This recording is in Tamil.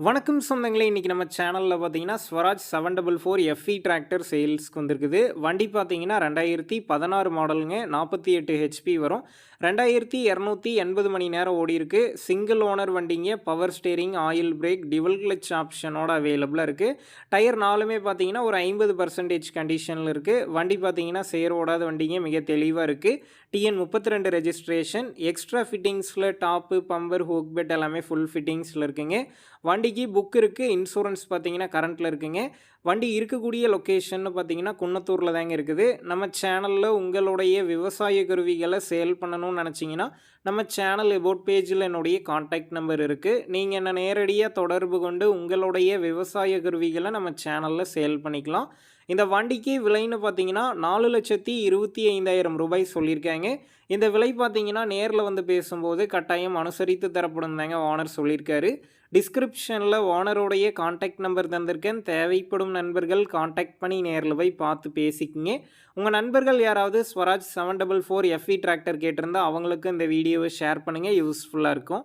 வணக்கம் சொந்தங்களே இன்றைக்கி நம்ம சேனலில் பார்த்தீங்கன்னா Swaraj seven double four FE tractor சேல்ஸ்க்கு வந்திருக்குது. வண்டி பார்த்தீங்கன்னா ரெண்டாயிரத்தி பதினாறு மாடலுங்க நாற்பத்தி எட்டு ஹெச்பி வரும். ரெண்டாயிரத்தி இரநூத்தி எண்பது மணி நேரம் ஓடி இருக்கு. சிங்கிள் ஓனர் வண்டிங்க power steering oil brake dual clutch ஆப்ஷனோட அவைலபிளாக இருக்குது டயர் நாலுமே பார்த்தீங்கன்னா ஒரு ஐம்பது பர்சன்டேஜ் கண்டிஷனில் இருக்குது வண்டி பார்த்தீங்கன்னா சேர் ஓடாத வண்டிங்க மிக தெளிவாக இருக்குது டிஎன் முப்பத்தி ரெண்டு ரெஜிஸ்ட்ரேஷன் எக்ஸ்ட்ரா ஃபிட்டிங்ஸில் டாப்பு பம்பர் ஹூக் பெட் எல்லாமே ஃபுல் ஃபிட்டிங்ஸில் இருக்குங்க. வண்டிக்கு புக் இருக்குது இன்சூரன்ஸ் பார்த்தீங்கன்னா கரண்ட்டில் இருக்குங்க. வண்டி இருக்கக்கூடிய லொக்கேஷன் பார்த்தீங்கன்னா குன்னத்தூரில் தாங்க இருக்குது. நம்ம சேனலில் உங்களுடைய விவசாய கருவிகளை சேல் பண்ணணும்னு நினச்சிங்கன்னா நம்ம சேனல் எபோட் பேஜில் என்னுடைய காண்டாக்ட் நம்பர் இருக்குது நீங்கள் என்ன நேரடியாக தொடர்பு கொண்டு உங்களுடைய விவசாய கருவிகளை நம்ம சேனலில் சேல் பண்ணிக்கலாம். இந்த வண்டிக்கு விலைன்னு பார்த்தீங்கன்னா நாலு லட்சத்தி இருபத்தி ஐந்தாயிரம் ரூபாய் சொல்லியிருக்காங்க. இந்த விலை பார்த்தீங்கன்னா நேரில் வந்து பேசும்போது கட்டாயம் அனுசரித்து தரப்படும் தாங்க ஓனர் சொல்லியிருக்காரு. டிஸ்கிரிப்ஷனில் ஓனருடைய காண்டாக்ட் நம்பர் தந்திருக்கேன். தேவைப்படும் நண்பர்கள் காண்டாக்ட் பண்ணி நேரில் போய் பார்த்து பேசிக்கிங்க. உங்கள் நண்பர்கள் யாராவது Swaraj seven double four FE tractor கேட்டிருந்தால் அவங்களுக்கும் இந்த வீடியோவை ஷேர் பண்ணுங்கள் யூஸ்ஃபுல்லாக இருக்கும்.